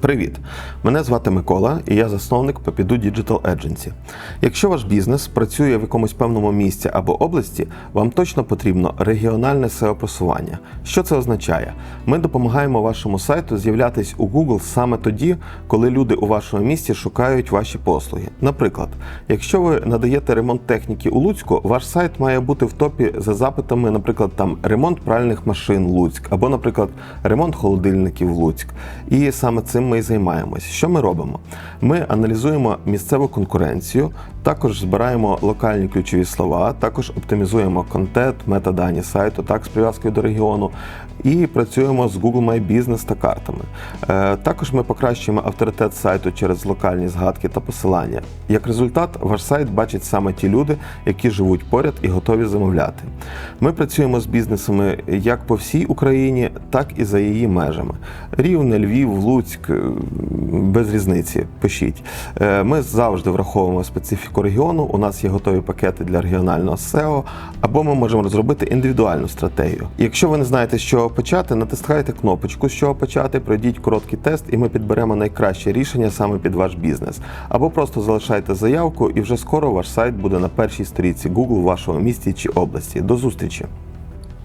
Привіт! Мене звати Микола і я засновник Попіду Digital Agency. Якщо ваш бізнес працює в якомусь певному місці або області, вам точно потрібно регіональне SEO-просування. Що це означає? Ми допомагаємо вашому сайту з'являтись у Google саме тоді, коли люди у вашому місті шукають ваші послуги. Наприклад, якщо ви надаєте ремонт техніки у Луцьку, ваш сайт має бути в топі за запитами, наприклад, там ремонт пральних машин Луцьк, або, наприклад, ремонт холодильників Луцьк. І саме цим ми і займаємось. Що ми робимо? Ми аналізуємо місцеву конкуренцію, також збираємо локальні ключові слова, також оптимізуємо контент, метадані сайту, так з прив'язкою до регіону, і працюємо з Google My Business та картами. Е, Також ми покращуємо авторитет сайту через локальні згадки та посилання. Як результат, ваш сайт бачать саме ті люди, які живуть поряд і готові замовляти. Ми працюємо з бізнесами як по всій Україні, так і за її межами. Рівне, Львів, Луцьк, без різниці. Пишіть. Е, Ми завжди враховуємо специфіку регіону. У нас є готові пакети для регіонального SEO, або ми можемо розробити індивідуальну стратегію. Якщо ви не знаєте, з чого почати, натискайте кнопочку з чого почати, пройдіть короткий тест, і ми підберемо найкраще рішення саме під ваш бізнес. Або просто залишайте заявку, і вже скоро ваш сайт буде на першій сторінці Google в вашому місті чи області. До зустрічі!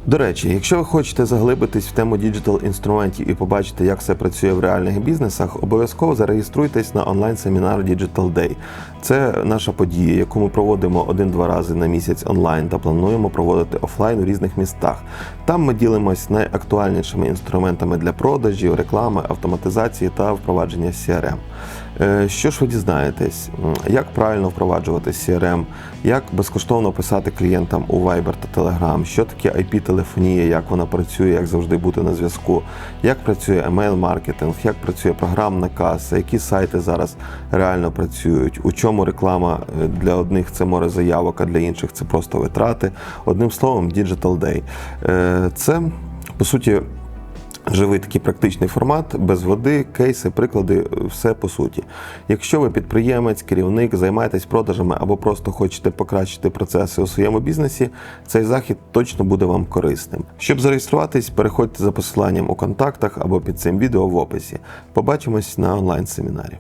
До речі, якщо ви хочете заглибитись в тему діджитал інструментів і побачити, як все працює в реальних бізнесах, обов'язково зареєструйтесь на онлайн-семінар Digital Day. Це наша подія, яку ми проводимо один-два рази на місяць онлайн та плануємо проводити офлайн у різних містах. Там ми ділимось найактуальнішими інструментами для продажів, реклами, автоматизації та впровадження CRM. Е, Що ж ви дізнаєтесь, як правильно впроваджувати CRM, як безкоштовно писати клієнтам у Viber та Telegram, що таке IP-телефонія, як вона працює, як завжди бути на зв'язку, як працює емейл-маркетинг, як працює програмна каса, які сайти зараз реально працюють, у чому реклама е, для одних це море заявок, а для інших це просто витрати. Одним словом, Digital Day. Е, Це по суті. Живий такий практичний формат, без води, кейси, приклади, все по суті. Якщо ви підприємець, керівник, займаєтесь продажами або просто хочете покращити процеси у своєму бізнесі, цей захід точно буде вам корисним. Щоб зареєструватись, переходьте за посиланням у контактах або під цим відео в описі. Побачимось на онлайн-семінарі.